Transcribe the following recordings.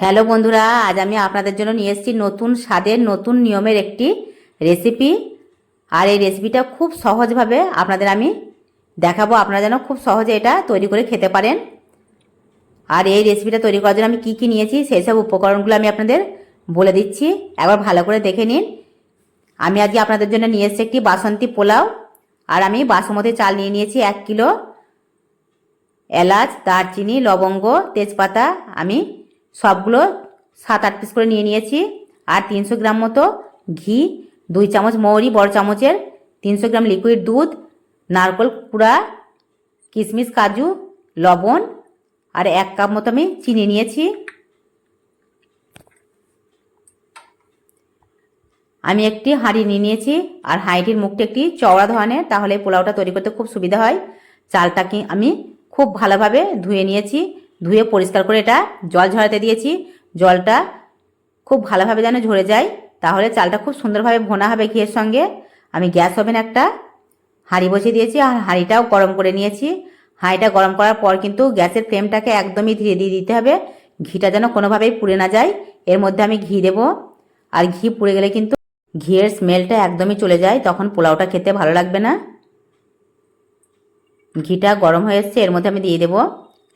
Hello বন্ধুরা, আজ আমি আপনাদের জন্য নিয়ে এসেছি নতুন স্বাদের, নতুন নিয়মের একটি রেসিপি আর এই রেসিপিটা খুব সহজভাবে আপনাদের আমি দেখাবো, আপনারা যেন খুব সহজে এটা তৈরি করে খেতে পারেন। আর এই রেসিপিটা তৈরি করার জন্য আমি কী কী নিয়েছি, সেই সব উপকরণগুলো আমি আপনাদের বলে দিচ্ছি। একবার ভালো করে দেখে নিন। আমি আজকে আপনাদের জন্য নিয়ে এসেছি একটি বাসন্তী পোলাও। আর আমি বাসমতি চাল নিয়ে নিয়েছি এক কিলো। এলাচ, দারচিনি, লবঙ্গ, তেজপাতা আমি সবগুলো সাত আট পিস করে নিয়ে নিয়েছি। আর তিনশো গ্রাম মতো ঘি, দুই চামচ মৌরি, বড় চামচের তিনশো গ্রাম লিকুইড দুধ, নারকল কুড়া, কিশমিশ, কাজু, লবণ, আর এক কাপ মতো আমি চিনি নিয়েছি। আমি একটি হাঁড়ি নিয়ে নিয়েছি, আর হাঁড়িটির মুখটা একটি চওড়া ধরনের, তাহলে পোলাওটা তৈরি করতে খুব সুবিধা হয়। চালটাকে আমি খুব ভালোভাবে ধুয়ে নিয়েছি। ধুয়ে পরিষ্কার করে এটা জল ঝরাতে দিয়েছি। জলটা খুব ভালোভাবে যেন ঝরে যায়। তাহলে চালটা খুব সুন্দরভাবে ভোনা হবে ঘিয়ের সঙ্গে। আমি গ্যাস ওভেন একটা হাঁড়ি বসিয়ে দিয়েছি আর হাঁড়িটাও গরম করে নিয়েছি। হাঁড়িটা গরম করার পর কিন্তু গ্যাসের ফ্লেমটাকে একদমই ধীরে দিয়ে দিতে হবে। ঘিটা যেন কোনোভাবেই পুড়ে না যায়। এর মধ্যে আমি ঘি দেবো। আর ঘি পুড়ে গেলে কিন্তু ঘিয়ের স্মেলটা একদমই চলে যায়। তখন পোলাওটা খেতে ভালো লাগবে না। ঘিটা গরম হয়ে এসছে, এর মধ্যে আমি দিয়ে দেবো।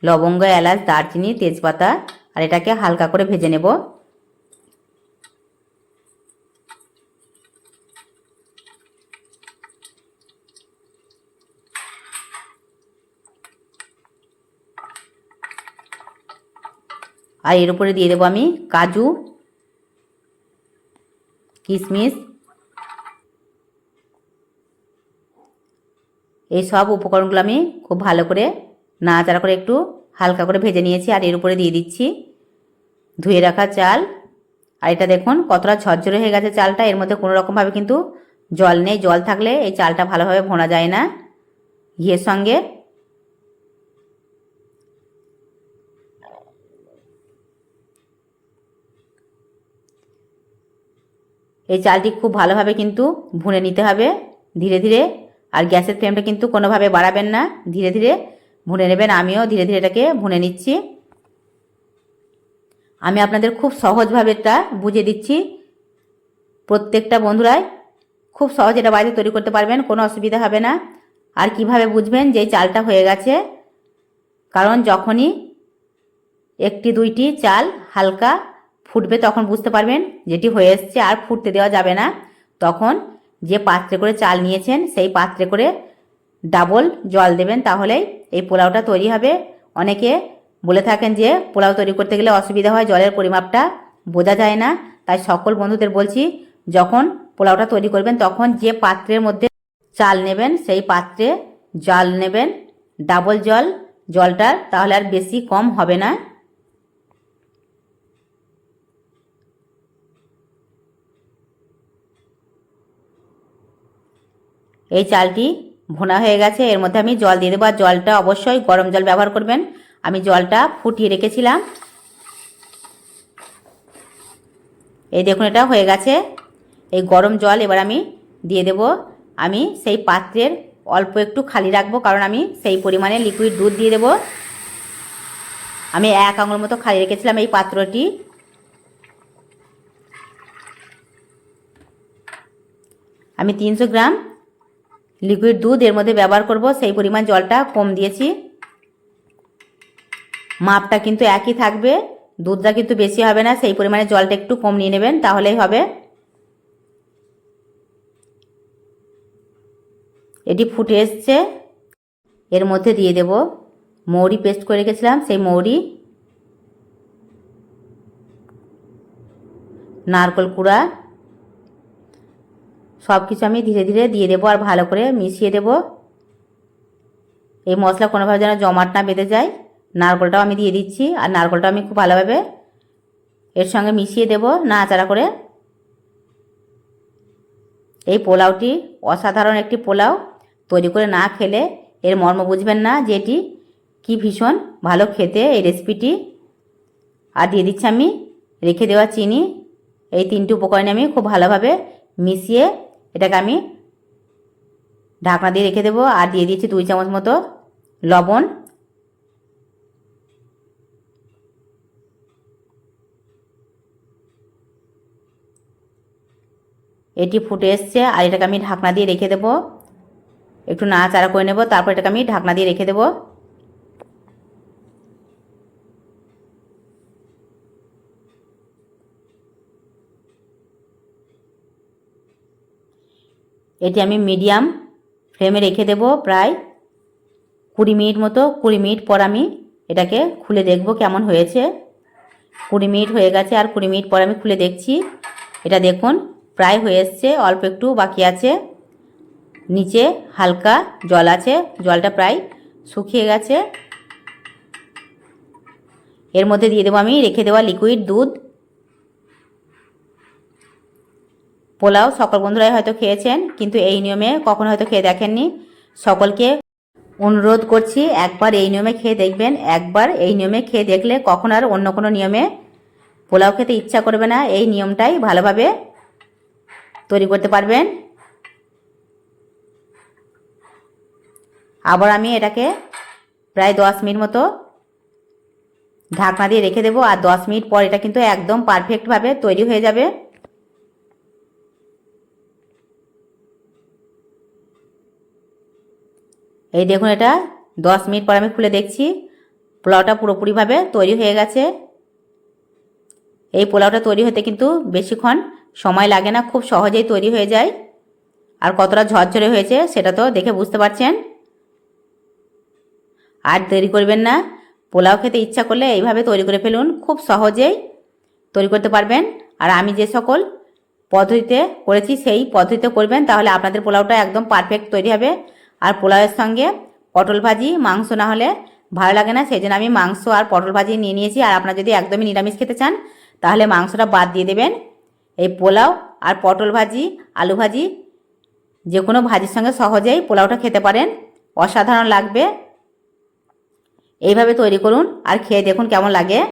লবঙ্গ, এলাচ, দারচিনি, তেজপাতা, আর এটাকে হালকা করে ভেজে নেব। আর এর উপরে দিয়ে দেবো আমি কাজু, কিশমিশ। এই সব উপকরণগুলো আমি খুব ভালো করে নাড়াচাড়া করে একটু হালকা করে ভেজে নিয়েছি আর এর উপরে দিয়ে দিচ্ছি ধুয়ে রাখা চাল। আর এটা দেখুন কতটা ঝরঝরে হয়ে গেছে চালটা। এর মধ্যে কোনো রকমভাবে কিন্তু জল নেই। জল থাকলে এই চালটা ভালোভাবে ভোনা যায় না। ঘিয়ের সঙ্গে এই চালটি খুব ভালোভাবে কিন্তু ভুনে নিতে হবে ধীরে ধীরে। আর গ্যাসের ফ্লেমটা কিন্তু কোনোভাবে বাড়াবেন না। ধীরে ধীরে ভুনে নেবেন, আমিও ধীরে ধীরে এটাকে ভুনে নিচ্ছি। আমি আপনাদের খুব সহজভাবে এটা বুঝিয়ে দিচ্ছি। প্রত্যেকটা বন্ধুরাই খুব সহজ এটা বাড়িতে তৈরি করতে পারবেন, কোনো অসুবিধা হবে না। আর কীভাবে বুঝবেন যে চালটা হয়ে গেছে? কারণ যখনই একটি দুইটি চাল হালকা ফুটবে তখন বুঝতে পারবেন যেটি হয়ে এসছে আর ফুটতে দেওয়া যাবে না। তখন যে পাত্রে করে চাল নিয়েছেন সেই পাত্রে করে ডাবল জল দেবেন তাহলেই এই পোলাওটা তৈরি হবে। অনেকে বলে থাকেন যে পোলাও তৈরি করতে গেলে অসুবিধা হয়, জলের পরিমাপটা বোঝা যায় না। তাই সকল বন্ধুদের বলছি, যখন পোলাওটা তৈরি করবেন, তখন যে পাত্রের মধ্যে চাল নেবেন, সেই পাত্রে জল নেবেন, ডাবল জল জলটার তাহলে আর বেশি কম হবে না। এই চালটি ভুনা হয়ে গেছে। এর মধ্যে আমি জল দিয়ে দেবো। আর জলটা অবশ্যই গরম জল ব্যবহার করবেন। আমি জলটা ফুটিয়ে রেখেছিলাম। এই দেখুন, এটা হয়ে গেছে। এই গরম জল এবার আমি দিয়ে দেব। আমি সেই পাত্রের অল্প একটু খালি রাখব, কারণ আমি সেই পরিমাণে লিকুইড দুধ দিয়ে দেব। আমি এক আঙুল মতো খালি রেখেছিলাম এই পাত্রটি। আমি তিনশো গ্রাম লিকুইড দুধ এর মধ্যে ব্যবহার করব, সেই পরিমাণ জলটা কম দিয়েছি। মাপটা কিন্তু একই থাকবে, দুধটা কিন্তু বেশি হবে না, সেই পরিমাণে জলটা একটু কম নিয়ে নেবেন, তাহলেই হবে। এটি ফুটে এসছে, এর মধ্যে দিয়ে দেব। মৌরি পেস্ট করে রেখেছিলাম, সেই মৌরি। নারকল কুড়া। সব কিছু আমি ধীরে ধীরে দিয়ে দেবো আর ভালো করে মিশিয়ে দেব। এই মশলা কোনোভাবে যেন জমাট না বেঁধে যায়। নারকলটাও আমি দিয়ে দিচ্ছি আর নারকলটা আমি খুব ভালোভাবে এর সঙ্গে মিশিয়ে দেব নাড়াচাড়া করে। এই পোলাওটি অসাধারণ একটি পোলাও। তৈরি করে না খেলে এর মর্ম বুঝবেন না যে এটি কী ভীষণ ভালো খেতে এই রেসিপিটি। আর দিয়ে দিচ্ছি আমি রেখে দেওয়া চিনি। এই তিনটি উপকরণে আমি খুব ভালোভাবে মিশিয়ে এটাকে আমি ঢাকনা দিয়ে রেখে দেবো আর দিয়ে দিচ্ছি দুই চামচ মতো লবণ। এটি ফুটে এসছে আর এটাকে আমি ঢাকনা দিয়ে রেখে দেবো। একটু নাড়াচাড়া করে নেব, তারপর এটাকে আমি ঢাকনা দিয়ে রেখে দেবো। এটি আমি মিডিয়াম ফ্লেমে রেখে দেব প্রায় কুড়ি মিনিট মতো, কুড়ি মিনিট পর আমি এটাকে খুলে দেখব কেমন হয়েছে। কুড়ি মিনিট হয়ে গেছে আর কুড়ি মিনিট পর আমি খুলে দেখছি। এটা দেখুন, প্রায় হয়ে এসছে, অল্প একটু বাকি আছে। নিচে হালকা জল আছে, জলটা প্রায় শুকিয়ে গেছে। এর মধ্যে দিয়ে দেবো আমি, রেখে দেওয়া লিকুইড দুধ। পোলাও সকল বন্ধুরাই হয়তো খেয়েছেন, কিন্তু এই নিয়মে কখনো হয়তো খেয়ে দেখেননি। সকলকে অনুরোধ করছি, একবার এই নিয়মে খেয়ে দেখবেন। একবার এই নিয়মে খেয়ে দেখলে কখন আর অন্য কোনো নিয়মে পোলাও খেতে ইচ্ছা করবে না। এই নিয়মটাই ভালোভাবে তৈরি করতে পারবেন। আবার আমি এটাকে প্রায় দশ মিনিট মতো ঢাকনা দিয়ে রেখে দেবো, আর দশ মিনিট পর এটা কিন্তু একদম পারফেক্টভাবে তৈরি হয়ে যাবে। এই দেখুন এটা, দশ মিনিট পর আমি খুলে দেখছি। পোলাওটা পুরোপুরিভাবে তৈরি হয়ে গেছে। এই পোলাওটা তৈরি হতে কিন্তু বেশিক্ষণ সময় লাগে না, খুব সহজেই তৈরি হয়ে যায়। আর কতটা ঝরঝরে হয়েছে সেটা তো দেখে বুঝতে পারছেন। আর দেরি করবেন না, পোলাও খেতে ইচ্ছা করলে এইভাবে তৈরি করে ফেলুন, খুব সহজেই তৈরি করতে পারবেন। আর আমি যে সকল পদ্ধতিতে করেছি, সেই পদ্ধতিতে করবেন, তাহলে আপনাদের পোলাওটা একদম পারফেক্ট তৈরি হবে। আর পোলাওয়ের সঙ্গে পটল ভাজি, মাংস না হলে ভালো লাগে না। সেই জন্য আমি মাংস আর পটল ভাজি নিয়ে নিয়েছি। আর আপনারা যদি একদমই নিরামিষ খেতে চান, তাহলে মাংসটা বাদ দিয়ে দেবেন। এই পোলাও আর পটল ভাজি, আলু ভাজি, যে কোনো ভাজির সঙ্গে সহজেই পোলাওটা খেতে পারেন। অসাধারণ লাগবে। এইভাবে তৈরি করুন আর খেয়ে দেখুন কেমন লাগে।